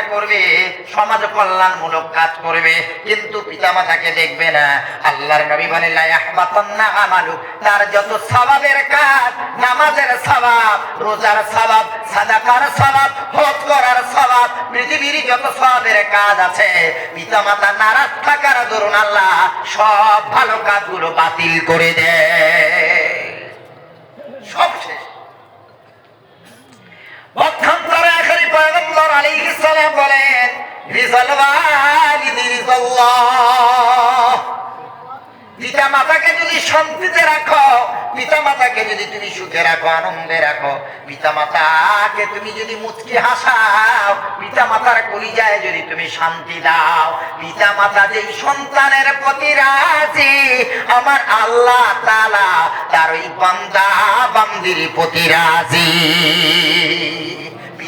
করবে, সমাজ কল্যাণমূলক কাজ করবে। কিন্তু পিতামাতাকে দেখবে না। আল্লাহর নবী বলে আমালু তার যত সওয়াবের কাজ, নামাজের সওয়াব রোজার সওয়াব সাদাকার হজ করার সওয়াব পৃথিবীর যত সওয়াবের কাজ আছে, পিতামাতা নারাজ থাকার দরুন আল্লাহ সব ভালো কাজগুলো বাতিল করে দেয়। সব শেষ। পক্ষান্তরে আখেরি বলেন রিজাল পিতা মাতাকে যদি শান্তিতে রাখো পিতা মাতাকে যদি তুমি সুখে রাখো, আনন্দে রাখো পিতা মাতাকে তুমি যদি মুচকি হাসাও পিতা মাতার কলিজায় যদি তুমি শান্তি দাও পিতা মাতা যেই সন্তানের প্রতি রাজি, আমার আল্লাহ তাআলা তার ওই বান্দা বান্দির প্রতি রাজি।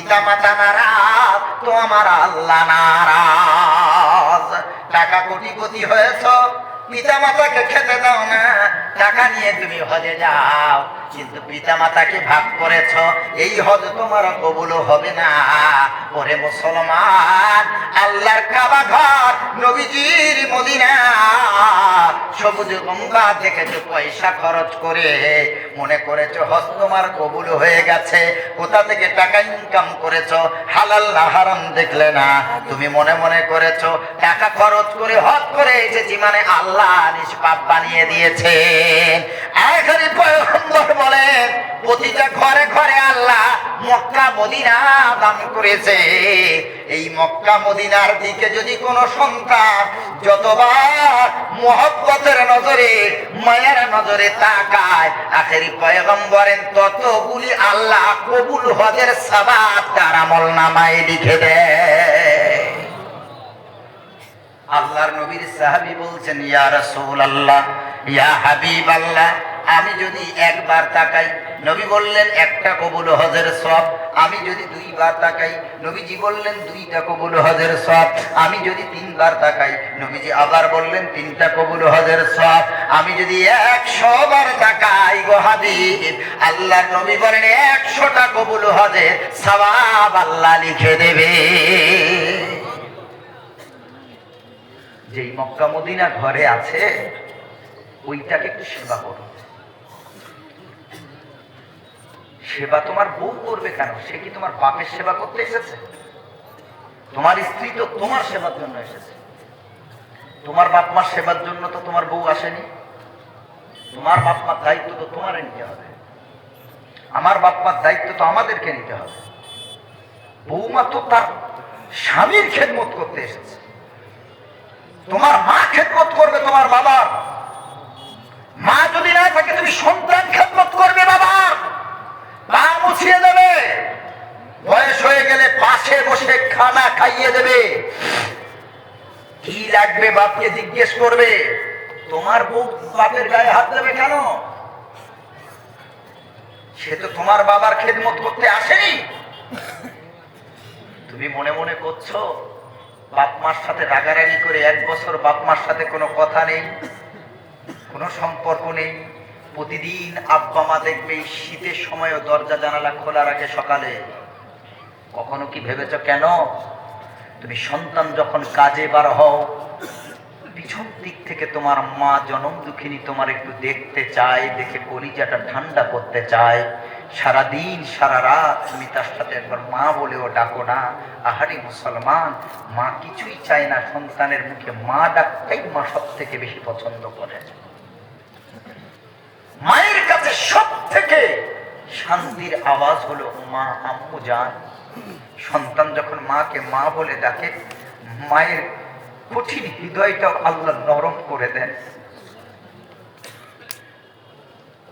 পিতা মাতা নারাজ তো আমার আল্লাহ নারাজ। টাকা কোটি কোটি হয়েছ, পিতা মাতাকে খেতে দাও না, টাকা নিয়ে তুমি হজে যাও। কিন্তু পিতা মাতাকে ভাগ করেছ, এই হজ তোমার কবুল হবে না। ওরে মুসলমান, আল্লাহর কাবা ঘর নবীজির মদিনা। সবুজ গঙ্গা যে পয়সা খরচ করে। মনে করেছ, হজ তোমার কবুল হয়ে গেছে। কোথা থেকে টাকা ইনকাম করেছ? হালাল না হারাম দেখলে না। তুমি মনে মনে করেছ, টাকা খরচ করে, হজ করে এসেছি মানে আল্লাহ নিষ্পাপ বানিয়ে দিয়েছেন। এখনই পয়গম্বর বলেন প্রতিটা ঘরে ঘরে আল্লাহ মক্কা মদিনা দান করেছে। এই মক্কা মদিনার দিকে যদি কোনো সন্তান যতবার মোহব্বতের নজরে, মায়ের নজরে তাকায়, আখেরি পয়গম্বরেন ততগুলি আল্লাহ কবুল হজের সাবাব তার আমল নামায় লিখে দেয়। আল্লাহর নবীর সাহাবী বলছেন, ইয়া রাসূল আল্লাহ ইয়া হাবিব আল্লাহ আমি যদি একবার তাকাই, নবী বললেন, একটা কবুল হজের সব। আমি যদি দুইবার তাকাই, নবীজি বললেন, দুইটা কবুল হজের সব। আমি যদি তিনবার তাকাই, নবীজি আবার বললেন, তিনটা কবুল হজের সব। আমি যদি একশো বার তাকাই গো হাবিব, আল্লাহর নবী বলেন, একশোটা কবুল হজের সবাব আল্লাহ লিখে দেবে। যেই মক্কা মদিনা ঘরে আছে ওইটাকে একটু সেবা করো। সেবা তোমার বউ করবে কেন? সে কি তোমার বাপের সেবা করতে এসেছে? তোমার স্ত্রী তো তোমার সেবার জন্য এসেছে। তোমার বাপ মার সেবার জন্য তো তোমার বউ আসেনি। তোমার বাপ মার দায়িত্ব তো তোমার নিতে হবে। আমার বাপ মার দায়িত্ব তো আমাদেরকে নিতে হবে। বৌমা তো তার স্বামীর খেদমত করতে এসেছে। তোমার মা খেদমত করবে তোমার বাবার। মা যদি না থাকে, তুমি সন্তান খেদমত করবে, বাবা। পা মুছিয়ে দেবে। বয়স হয়ে গেলে পাশে বসে খানা খাইয়ে দেবে। কি লাগবে বাপকে জিজ্ঞেস করবে? তোমার বউ বাপের গায়ে হাত দেবে কেন? সে তো তোমার বাবার খেদমত করতে আসেনি। তুমি মনে মনে করছ, বাপ মার সাথে রাগারাগি করে এক বছর বাপ মার সাথে কোনো কথা নেই? কোনো সম্পর্ক নেই। প্রতিদিন আব্বা মা দেখবে শীতের সময়ও দরজা জানালা খোলা রাখে সকালে। কখনো কি ভেবেছ কেন? তুমি সন্তান যখন কাজে বার হও, পিছন দিক থেকে তোমার মা জনম দুঃখিনী তোমার একটু দেখতে চায়, দেখে কলিজাটা ঠান্ডা করতে চায়। সারা দিন সারা রাত তুমি তার সাথে একবার মা বলেও ডাকো না। আহারি মুসলমান, মা কিছুই চায় না সন্তানের মুখে। মা ডাকটাই মা সব থেকে বেশি পছন্দ করে। মায়ের কাছে সব থেকে শান্তির আওয়াজ হলো মা, আম্মু যান। সন্তান যখন মাকে মা বলে ডাকে, মায়ের কঠিন হৃদয়টাও আল্লাহ নরম করে দেন।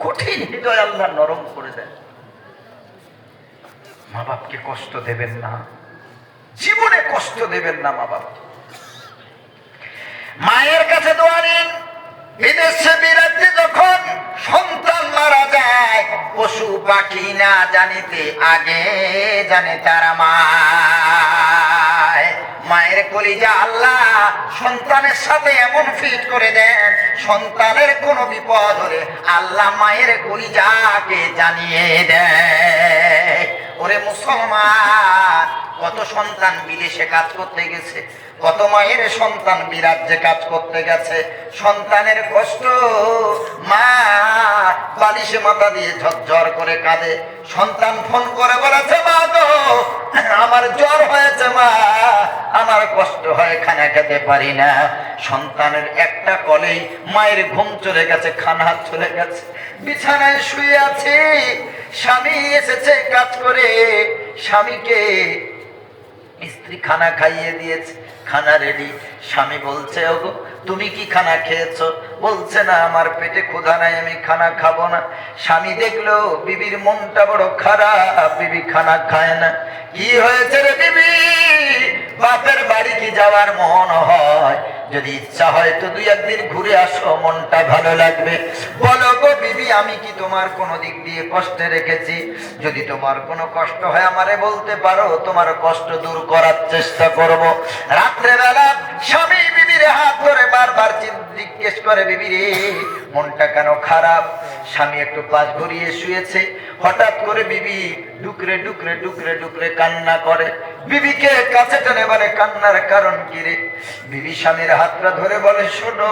কঠিন হৃদয় আল্লাহ নরম করে দেন। মা বাপকে কষ্ট দেবেন না। জীবনে কষ্ট দেবেন না মা বাপ মায়ের কাছে দোয়া নিন। বিদেশে বিরাতে যখন সন্তান মারা যায়, পশু পাখি না জানিতে আগে জানে তারা মায়। মায়ের কলিজা আল্লাহ সন্তানের সাথে এমন ফিট করে দেন, সন্তানের কোনো বিপদ হলে আল্লাহ মায়ের কলিজাকে জানিয়ে দেয়। ওরে মুসলমান, কত সন্তান বিদেশে কাজ করতে গেছে, কত মায়ের সন্তান বিরাজ্যে কাজ করতে গেছে, সন্তানের কষ্ট, মা বালিশে মাথা দিয়ে ঝরঝর করে কাঁদে, সন্তান ফোন করে বলেছে, মা গো, আমার জ্বর হয়েছে মা, আমার কষ্ট হয়, খানা খেতে পারি না। সন্তানের একটা কলেই মায়ের ঘুম চলে গেছে, খানা চলে গেছে। বিছানায় শুয়ে আছে, স্বামী এসেছে কাজ করে। স্বামীকে স্ত্রী খানা খাইয়ে দিয়েছে, খানা রেডি স্বামী বলছে, ওগো তুমি কি খানা খেয়েছো? বলছে, না, আমার পেটে ক্ষুধা নাই, আমি খানা খাব না। স্বামী দেখল, বিবির মনটা বড় খারাপ, বিবি খানা খায় না। কি হয়েছে রে বিবি? বাপের বাড়ি কি যাওয়ার মন হয়? যদি ইচ্ছা হয় তো দুই একদিন ঘুরে আসো, মনটা ভালো লাগবে। বলো গো বিবি, আমি কি তোমার কোনো দিক দিয়ে কষ্টে রেখেছি? যদি তোমার কোনো কষ্ট হয় আমারে বলতে পারো, তোমার কষ্ট দূর করার চেষ্টা করব। রাত্রেবেলা স্বামী বিবির হাত ধরে বারবার জিজ্ঞেস করে, বিবি রে, মনটা কেন খারাপ? স্বামী একটু পাশ ঘুরিয়ে শুয়েছে। হঠাৎ করে বিবি ডুকরে ডুকরে ডুকরে ডুকরে কান্না করে। বিবিকে কাছে টেনে বলে, কান্নার কারণ কি রে? বিবি স্বামীর হাতটা ধরে বলে, শোনো,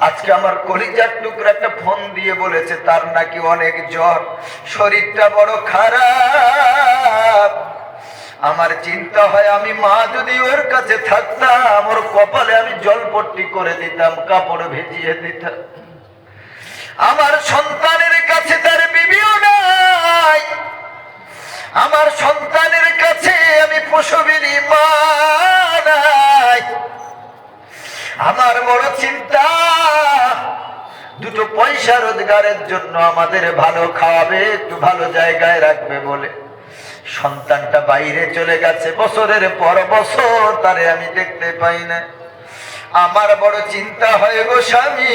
আজকে আমার কলিজার টুকরা একটা ফোন দিয়ে বলেছে, তার নাকি অনেক জ্বর। শরীরটা বড় খারাপ। আমার চিন্তা হয় আমি মা যদি ওর কাছে থাকতাম, ওর কপালে আমি জলপট্টি করে দিতাম, কাপড় ভেজিয়ে দিতাম। আমার সন্তানের কাছে তার বিবিও নাই। আমার সন্তানের কাছে আমি প্রসবিনী মা নাই। আমার বড় চিন্তা, দুটো পয়সা রোজগারের জন্য আমাদের ভালো খাওয়াবে, একটু ভালো জায়গায় রাখবে বলে। সন্তানটা বাইরে চলে গেছে, বছরের পর বছর তারে আমি দেখতে পাই না। আমার বড় চিন্তা হয় গো স্বামী,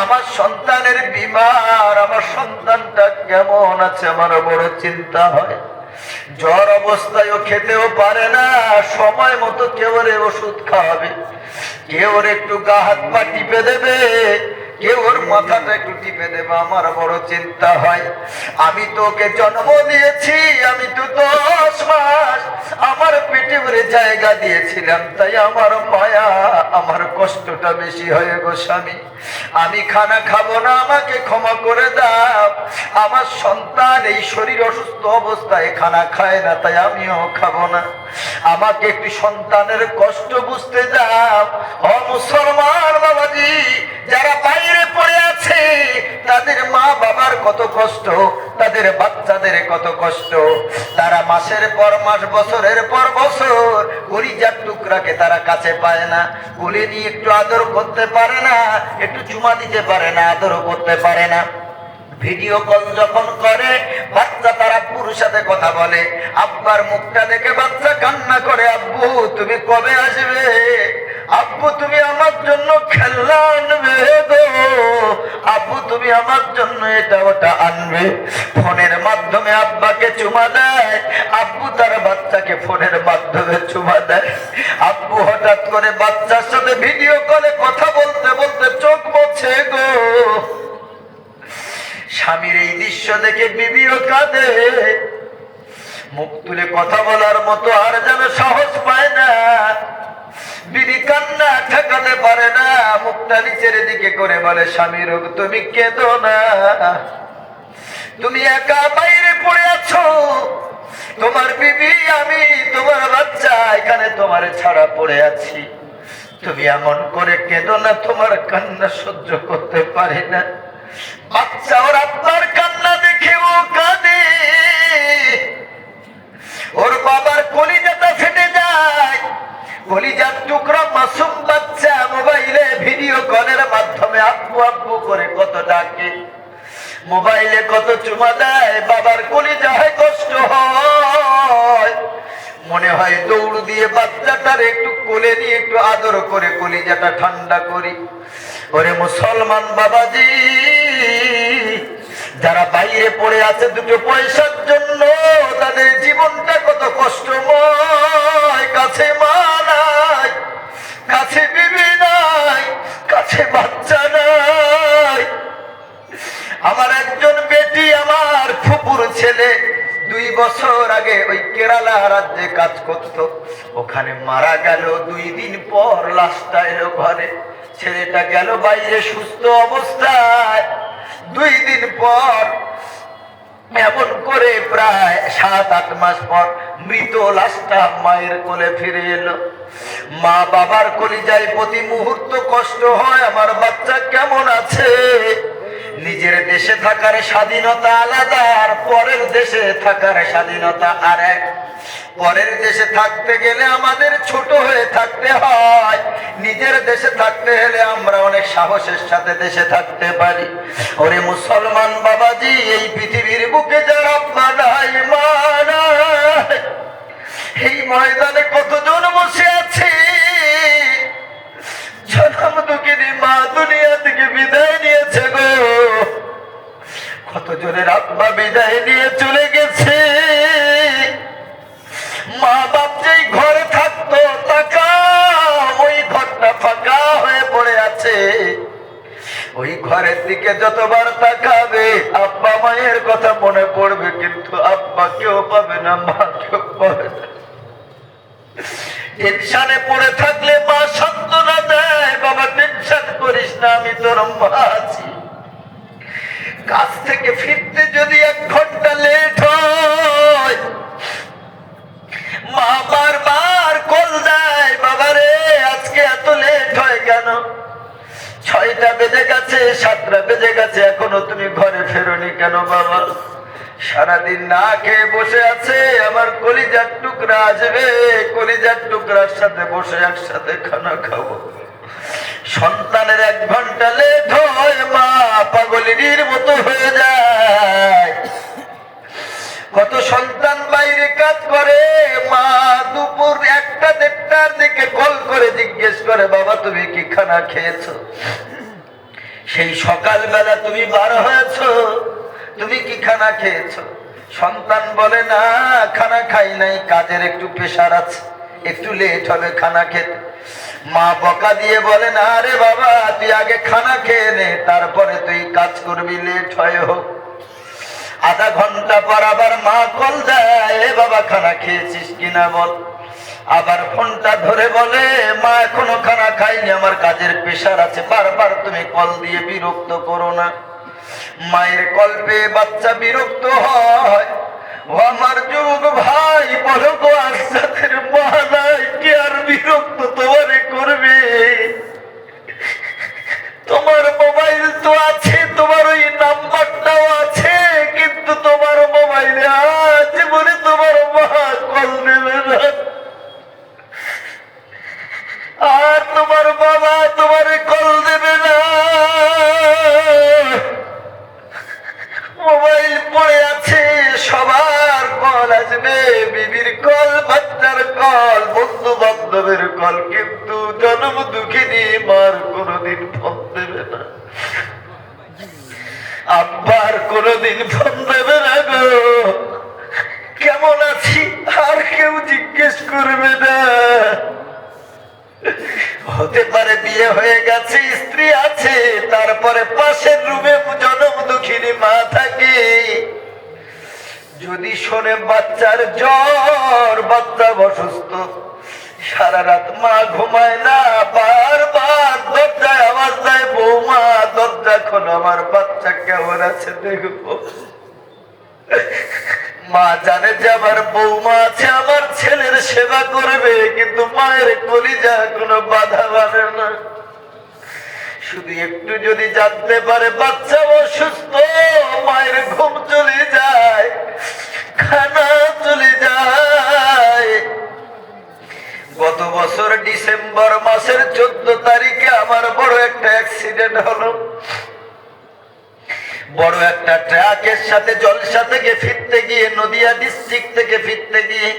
আমার সন্তানের বিমার, আমার সন্তানটা কেমন আছে আমার বড় চিন্তা হয়। জ্বর অবস্থায় খেতেও পারে না, সময় মতো কেউ ওষুধ খাওয়াবে কেউ একটু গা হাত পা টিপে দেবে কেউ ওর মাথাটা একটু টিপে দেবে, আমার বড় চিন্তা হয়। আমি তোকে জন্ম দিয়েছি, আমি তো দশ মাস আমার পেটে ভরে জায়গা দিয়েছিলাম, তাই আমার মায়া, আমার কষ্টটা বেশি হয়ে গো স্বামী। আমি খানা খাব না, আমাকে ক্ষমা করে দাও। আমার সন্তান এই শরীর অসুস্থ অবস্থায় খানা খায় না, তাই আমিও খাব না। আমাকে একটু সন্তানের কষ্ট বুঝতে দাও। ও মুসলমান বাবাজি যারা বাইরে পড়ে আছে, তাদের মা বাবার কত কষ্ট, তাদের বাচ্চাদের কত কষ্ট। তারা মাসের পর মাস, বছরের পর বছর কলিজার টুকরাকে তারা কাছে পায় না। কোলে নিয়ে একটু আদর করতে পারে না, একটু চুমা দিতে পারে না আদরও করতে পারে না। ভিডিও কল যখন করে, বাচ্চা তার আব্বুর সাথে কথা বলে। আব্বার মুখটা দেখে বাচ্চা কান্না করে, আব্বু, তুমি কবে আসবে? আব্বু, তুমি আমার জন্য খেলনা আনবে গো। আব্বু, তুমি আমার জন্য এটা ওটা আনবে। ফোনের মাধ্যমে আব্বাকে চুমা দেয়। আব্বু তার বাচ্চাকে ফোনের মাধ্যমে চুমা দেয়। আব্বু হঠাৎ করে বাচ্চার সাথে ভিডিও কলে কথা বলতে বলতে চোখ মোছে গো। স্বামীর এই দৃশ্য দেখে বিবিও কাঁদে। মুখ তুলে কথা বলার মতো আর যেন সাহস পায় না। বিবি কান্না ঠেকাতে পারে না, মুখটা নিচের দিকে করে বলে, স্বামী রোগ, তুমি কেঁদো না। তুমি একা বাইরে পড়ে আছো। তোমার বিবি, আমি তোমার বাচ্চা, এখানে তোমার ছাড়া পড়ে আছি। তুমি এমন করে কেঁদো না, তোমার কান্না সহ্য করতে পারি না। বাচ্চা, ওর আপনার কান্না দেখে ও কাঁদে। ওর বাবার কলিজাটা ফেটে যায়। কলিজার টুকরা মাসুম বাচ্চা মোবাইলে ভিডিও কলের মাধ্যমে আব্বু আব্বু করে কত ডাকে। মোবাইলে কত চুমা দেয়, বাবার কলিজায় কষ্ট হয়। মনে হয় দৌড় দিয়ে বাচ্চাটার একটু কোলে নিয়ে একটু আদর করে কলিজাটা ঠান্ডা করি। ওরে মুসলমান বাবাজি, যারা বাইরে পড়ে আছে দুটো পয়সার জন্য কেরালা রাজ্যে কাজ করত। ওখানে মারা গেল দুই দিন পর লাশটা এলো ঘরে। ছেলেটা গেল বাইরে সুস্থ অবস্থায়। দুই দিন পর এমন করে প্রায় সাত, আট মাস পর মৃত লাশটা মায়ের কোলে ফিরে এলো। মা বাবার কলিজায় প্রতি মুহূর্ত কষ্ট হয়, আমার বাচ্চা কেমন আছে? নিজের দেশে থাকার স্বাধীনতা আলাদা, আর পরের দেশে থাকার স্বাধীনতা আর এক পরের দেশে থাকতে গেলে আমাদের ছোট হয়ে থাকতে হয়। নিজের দেশে থাকতে হলে আমরা অনেক সাহসের সাথে দেশে থাকতে পারি। ওরে মুসলমান বাবাজি, এই পৃথিবীর বুকে যারা আপনার এই ময়দানে কতজন বসে আছে? গো। কতজনের আত্মা বিদায় নিয়ে চলে গেছে। মা বাপ যেই ঘরে থাকতো টাকা ওই ঘরটা ফাঁকা হয়ে পড়ে আছে। ওই ঘরের দিকে যতবার তাকাবে, আব্বা মায়ের কথা মনে পড়বে, কিন্তু আব্বা কেউ পাবে না, মা কেউ পাবে না। টেনশনে পড়ে থাকলে মা সান্ত্বনা ছয়টা বেজে গেছে, সাতটা বেজে গেছে, এখনও তুমি ঘরে ফেরোনি কেন বাবা? সারাদিন না খেয়ে বসে আছে, আমার কলিজার টুকরা আসবে, কলিজার টুকরার সাথে বসে একসাথে খানা খাব। সন্তানের এক ঘণ্টা লেট মা পাগলিনীর মতো হয়ে যায়। কত সন্তান বাইরে কাজ করে, মা দুপুর একটা দেড়টার দিকে কল করে জিজ্ঞেস করে, বাবা, তুমি কি খানা খেয়েছো? সেই সকালবেলা তুমি বার হয়েছো, তুমি কি খানা খেয়েছ? সন্তান বলে, না, খানা খাই নাই, কাজের একটু প্রেশার আছে, একটু লেট হবে খানা খেতে। মা বকা দিয়ে বলে, না আরে বাবা, তুই আগে খানা খেয়ে নে, তারপরে তুই কাজ করবি লেট হয় হোক। আধা ঘণ্টা পর আবার মা কল দেয়, "এ বাবা, খানা খেয়েছিস কিনা বল? আবার ফোনটা ধরে বলে, মা, এখনও খানা খাইনি, আমার কাজের প্রেশার আছে, বারবার তুমি কল দিয়ে বিরক্ত করো না। মায়ের কল পেয়ে বাচ্চা বিরক্ত হয়। করবে না। হতে পারে বিয়ে হয়ে গেছে, স্ত্রী আছে, তারপরে পাশের রুমে জনম দুঃখিনী মা থাকে। যদি শোনে বাচ্চার জ্বর, বাচ্চা অসুস্থ সারা রাত মা ঘুমায় না, বারবার দরজায় আওয়াজ দেয়, বৌমা, দরজা খোলো, আমার বাচ্চা কেমন আছে দেখব মা জানে যে আমার বৌমা আছে, আমার ছেলের সেবা করবে, কিন্তু মায়ের কলিজা কোনো বাধা মানে না। শুধু একটু যদি জানতে পারে বাচ্চা অসুস্থ, মায়ের ঘুম চলে যায়, খানা চলে যায়। গত বছর ডিসেম্বর মাসের চোদ্দ তারিখে আমার বড় একটা অ্যাক্সিডেন্ট হলো। বড় একটা ট্রাকের সাথে জলসা থেকে ফিরতে গিয়ে নদিয়া ডিস্ট্রিক্ট থেকে ফিরতে গিয়ে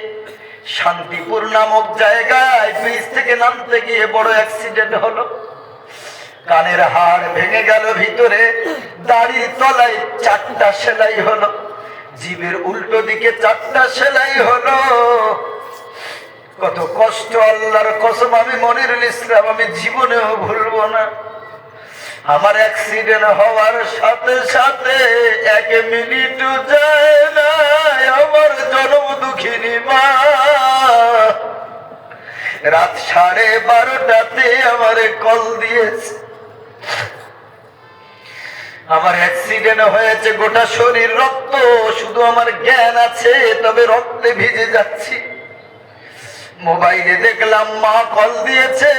শান্তিপুর নামক জায়গায় ব্রিজ থেকে নামতে গিয়ে বড় অ্যাক্সিডেন্ট হলো। কানের হাড় ভেঙে গেল ভিতরে, দাড়ির তলায় চারটা সেলাই হলো। জীবের উল্টো দিকে চারটা সেলাই হলো। কত কষ্ট, আল্লাহর কসম, আমি মনিরুল ইসলাম, আমি জীবনেও ভুলবো না। আমার অ্যাক্সিডেন্ট হওয়ার সাথে সাথে এক মিনিটও যায় না, আমার জন্ম দুঃখিনী মা। রাত সাড়ে বারোটাতে আমার কল দিয়েছে। আমার অ্যাক্সিডেন্ট হয়েছে, গোটা শরীর রক্ত, শুধু আমার জ্ঞান আছে, তবে রক্তে ভিজে যাচ্ছি। মোবাইলে দেখলাম মা কল দিয়েছে।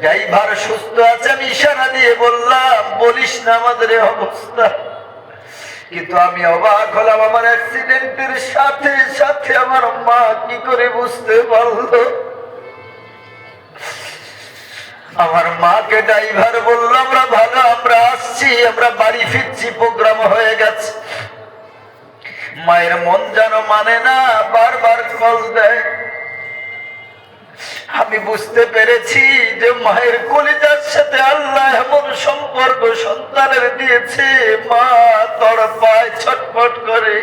ড্রাইভার সুস্থ আছে, আমি ইশারা দিয়ে বললাম, বলিস না আমাদের অবস্থা। কিন্তু আমি অবাক হলাম, আমার অ্যাক্সিডেন্টের সাথে সাথে আমার মা কি করে বুঝতে পারল? আমার মাকে ড্রাইভার বলল, আমরা ভালো, আমরা আসছি, আমরা বাড়ি ফিরছি, প্রোগ্রাম হয়ে গেছে। মায়ের মন যেন মানে না, বারবার কল দেয়। আমি বুঝতে পেরেছি যে মায়ের কলিজার সাথে আল্লাহ এমন সম্পর্ক সন্তানের দিয়েছে, মা তড়পায় ছটফট করে।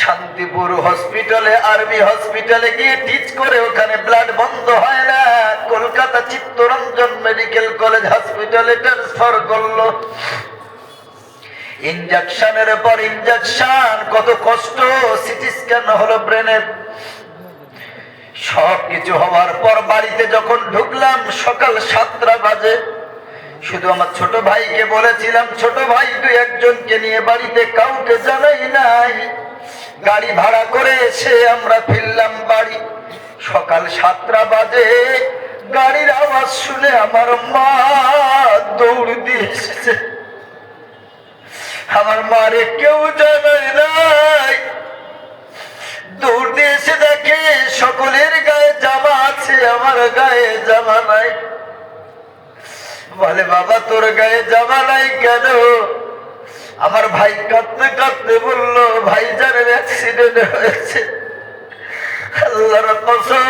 শান্তিপুর হসপিটালে আর্মি হসপিটালে গিয়ে টিচ করে, ওখানে ব্লাড বন্ধ হয় না। কলকাতা চিত্তরঞ্জন মেডিকেল কলেজ হসপিটালে ট্রান্সফার করল। ইনজেকশনের পর ইনজেকশন কত কষ্ট সিটি স্ক্যান হলো ব্রেনের সব কিছু হওয়ার পর বাড়িতে যখন ঢুকলাম, সকাল সাতটা বাজে। শুধু আমার ছোট ভাইকে বলেছিলাম, ছোট ভাই দুই একজনকে নিয়ে বাড়িতে কাউকে জানাই নাই। গাড়ি ভাড়া করে এসে আমরা ফিরলাম বাড়ি। সকাল সাতটা বাজে, গাড়ির আওয়াজ শুনে আমার মা দৌড় দিয়ে এসেছে। আমার মারে কেউ জানাই নাই। দিয়ে এসে দেখে সকলের গায়ে জামা আছে, আমার গায়ে জামা নাই। বলে, বাবা, তোর গায়ে জামা নাই কেন? আমার ভাই কাঁদতে কাঁদতে বলল ভাই জানের অ্যাক্সিডেন্ট হয়েছে। আল্লাহর কসম,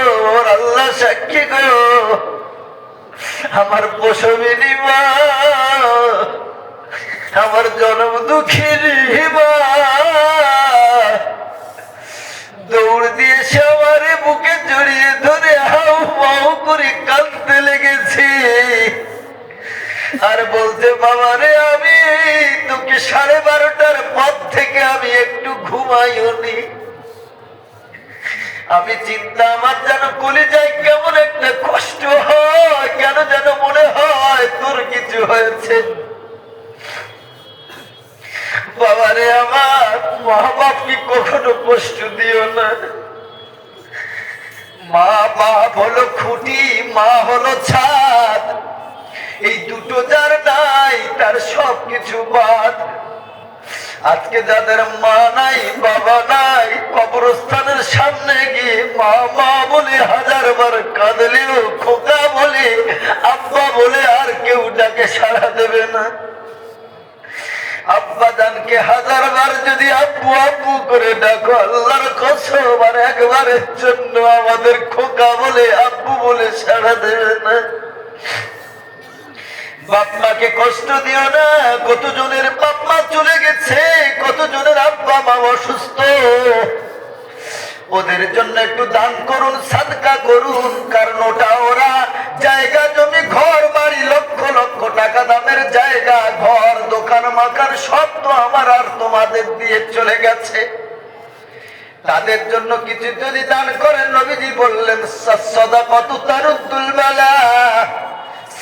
আল্লাহ সাক্ষী গো। আমার পশমিনী মা, আমার জন্ম দুঃখিনী মা দৌড় দিয়ে সে আমারে বুকে জড়িয়ে ধরে হাউ মাউ করে কাঁদতে লেগেছি আর বলতে বাবা রে, আমি তোকে সাড়ে বারোটার পর থেকে আমি একটু ঘুমাইনি আমি চিন্তা, আমার যেন কলে যাই কেমন একটা কষ্ট হয়, কেন যেন মনে হয় তোর কিছু হয়েছে। বাবারে আমার মা বাপকে কখনো কষ্ট দিও না। মা বাপ হলো খুঁটি, মা হলো ছাদ। এই দুটো যার নাই, তার সব কিছু বাদ। আজকে যাদের মা নাই, বাবা নাই, কবরস্থানের সামনে গিয়ে মা মা বলে হাজার বার কাঁদলেও খোকা বলে, আব্বা বলে আর কেউ ডাকে সাড়া দেবে না। হাজার বার যদি করে একবারের জন্য আমাদের খোকা বলে বলে না। বাপ কষ্ট দিও না, কতজনের বাপমা চলে গেছে, কতজনের আব্বা মা অসুস্থ। ওদের জন্য একটু দান করুন, সাদকা করুন, কারণ ওটা ওরা জায়গা জমি, ঘর, বাড়ি, লক্ষ লক্ষ টাকা দামের জায়গা, ঘর, দোকান, মাকান, সব তো আমার আর তোমাদের দিয়ে চলে গেছে। তাদের জন্য কিছু যদি দান করেন, নবীজি বললেন সদা কত তারুদ্দুল বেলা।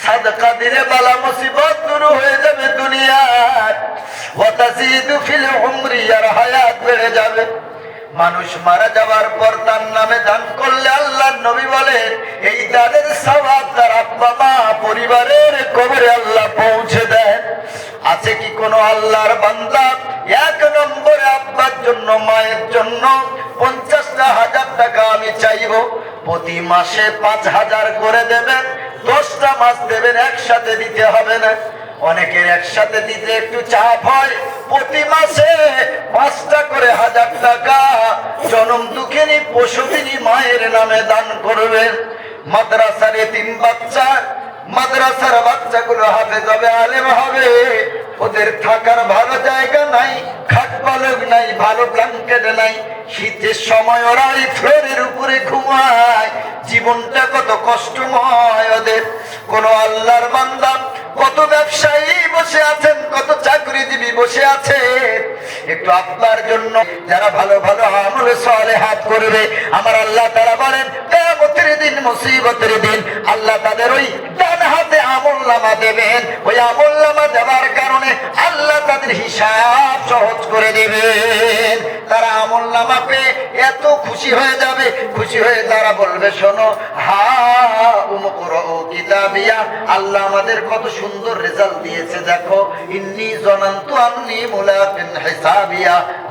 সাদকা দিলে বালা মুসিবত দূর হয়ে যাবে দুনিয়ার ওয়াতাজিদু ফিল উমরি, আর হায়াত বেড়ে যাবে। মানুষ মারা যাওয়ার পর তার নামে দান করলে আল্লাহ নবী বলেন, এই দানের সবাব তার আব্বা মা পরিবারের কবরে আল্লাহ পৌঁছে দেন। আছে কি কোনো আল্লাহর বান্দা? এক নম্বরে আব্বার জন্য, মায়ের জন্য পঞ্চাশটা হাজার টাকা আমি চাইব। প্রতি মাসে পাঁচ হাজার করে দেবেন, দশটা মাস দেবেন, একসাথে দিতে হবে না। অনেকের একসাথে দিতে একটু চাপ হয়, প্রতি মাসে পাঁচটা করে হাজার টাকা জনম দুঃখিনী পশুবিনী মায়ের নামে দান করবেন। মাদ্রাসার তিন বাচ্চা, মাদ্রাসার বাচ্চাগুলো হাতে যাবে আলেম হবে। ওদের থাকার ভালো জায়গা নাই, খাট পালক নাই, ভালো ব্ল্যাঙ্কেট নাই। শীতের সময় ওরা ওই ফ্লোরের উপরে ঘুমায়। জীবনটা কত কষ্টময় ওদের। কোন আল্লাহর বান্দা, কত ব্যবসায়ী বসে আছেন, কত চাকরিজীবী বসে আছে একটু আপনার জন্য যারা ভালো ভালো আমলে সলে হাত করবে, আমার আল্লাহ তারা বলেন দিন, মুসিবতের দিন, আল্লাহ তাদের ওই ডান হাতে আমল নামা দেবেন। ওই আমল নামা দেওয়ার কারণে আল্লাহ তাদের হিসাব। সহজ করে দেবেন। তারা আমল নামা পেয়ে এত খুশি হয়ে যাবে। খুশি হয়ে তারা বলবে, শোনো, হা কিতাবিয়া। আল্লাহ আমাদের কত সুন্দর রেজাল্ট দিয়েছে। দেখো, ইন্নি জনান্তু আন্নি মুলাকিন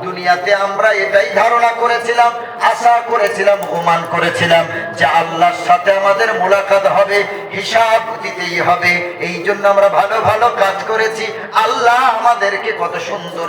দুনিয়াতে আমরা এটাই ধারণা করেছিলাম, আশা করেছিলাম গুমান করেছিলাম যে আল্লাহর সাথে আমাদের মোলাকাত হবে, হিসাব দিতেই হবে। এই জন্য আমরা ভালো ভালো কাজ করেছি। আল্লাহ আমাদেরকে কত সুন্দর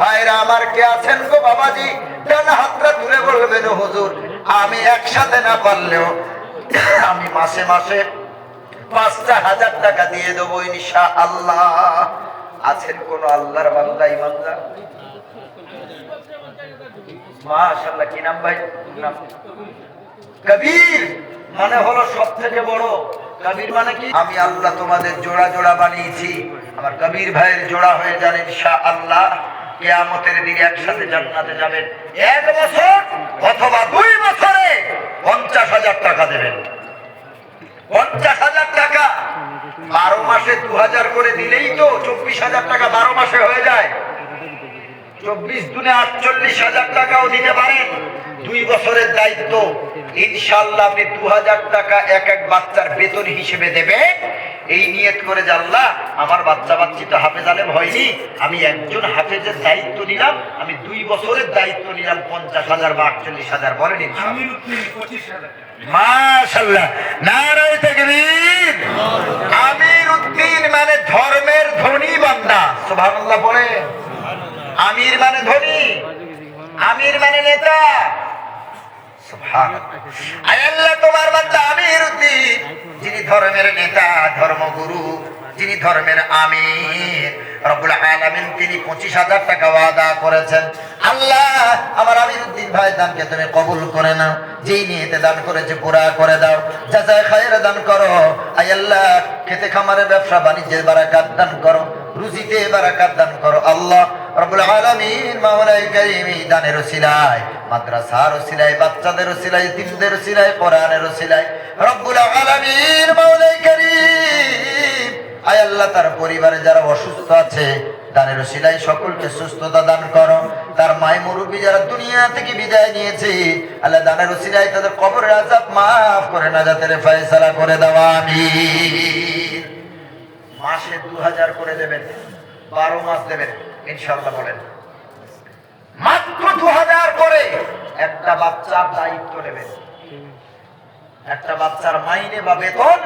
ভাইরা আমার কে আছেন গো বাবাজি? ডান হাতটা তুলে বলবেন হুজুর, আমি একসাথে না পারলেও আমি মাসে মাসে পাঁচটা হাজার টাকা দিয়ে দেবো ইনশা আল্লাহ আছেন কোন আল্লাহর বান্দা, ইমানদার? মাশাআল্লাহ, কি নাম ভাই? নাম? কবির মানে হলো সব থেকে বড়। কবির মানে কি? আমি আল্লাহ তোমাদের জোড়া জোড়া বানিয়েছি। আমার কবির ভাইয়ের জোড়া হয়ে যান ইনশা আল্লাহ কেয়ামতের দিকে একসাথে জান্নাতে যাবেন। এক বছর অথবা দুই বছরে পঞ্চাশ হাজার টাকা দেবেন। পঞ্চাশ হাজার টাকা বারো মাসে দু হাজার করে দিলেই তো চব্বিশ হাজার টাকা বারো মাসে হয়ে যায়। চব্বিশ দুনে আটচল্লিশ হাজার টাকাও দিতে পারেন। দুই বছরের দায়িত্ব। ইনশাল্লাহ আপনি দু হাজার টাকা এক এক বাচ্চার বেতন হিসেবে দেবে এই নিয়ত করে জানলা আমার বাচ্চা বাচ্চি তো হাফেজ আলেম হয়নি। আমি একজন হাফেজের দায়িত্ব নিলাম। আমি দুই বছরের দায়িত্ব নিলাম পঞ্চাশ হাজার বা আটচল্লিশ হাজার বলেন মাশাল্লাহ নারায় তাকবীর। আমির উদ্দিন মানে ধর্মের ধনী বান্দা। সুবহানাল্লাহ বলে আমির মানে ধনী, আমির মানে নেতা। তোমার বান্দা আমির যিনি ধর্মের নেতা, ধর্মগুরু, যিনি ধর্মের আমির। রব্বুল আলামিন, তিনি পঁচিশ হাজার টাকা ওয়াদা করেছেন। আল্লাহ, আমার আমির উদ্দিন ভাই, দানকে তুমি কবুল করে নাও। যেই নিয়েতে দান করেছে, পুরা করে দাও। যা যা খায়ের দান করো। আয় আল্লাহ, খেতে খামারে ব্যবসা, বাণিজ্যের বারাকাত দান করো। রুজিতে বারাকাত দান করো আল্লাহ রব্বুল আলামিন মাওলাই কারীম দানের ওসিলায়, মাদ্রাসার ওসিলায়, বাচ্চাদের ওসিলায়, দিনদের ওসিলায়, কোরআনের ওসিলায়। রব্বুল আলামিন মাওলাই কারীম, আয় আল্লাহ তার পরিবারে যারা অসুস্থ আছে, দানের ওসিলায় সকলকে সুস্থতা দান করো। তার মায় মুরব্বী যারা দুনিয়া থেকে বিদায় নিয়েছে, আল্লাহ দানের ওসিলায় তাদের কবরের আজাব মাফ করে না যাতে ফয়সালা করে দেওয়া আমি মাসে দু হাজার করে দেবেন, বারো মাস দেবেন ইনশাল্লাহ বলেন। মাত্র দু হাজার করে একটা বাচ্চার দায়িত্ব নেবেন। একটা বাচ্চার মাইনে বা বেতন,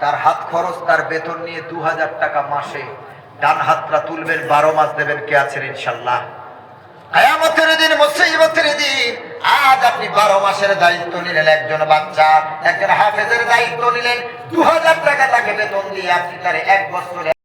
তার হাত খরচ, তার বেতন নিয়ে দু হাজার টাকা মাসে ডান হাতটা তুলবেন, বারো মাস দেবেন, কে আছেন ইনশাল্লাহ আয়ামতের দিন, মুসিবতের দিন আজ আপনি বারো মাসের দায়িত্ব নিলেন একজন বাচ্চা, একজন হাফেজের দায়িত্ব নিলেন। দু হাজার টাকা তাকে বেতন দিয়ে আপনি তার এক বছরে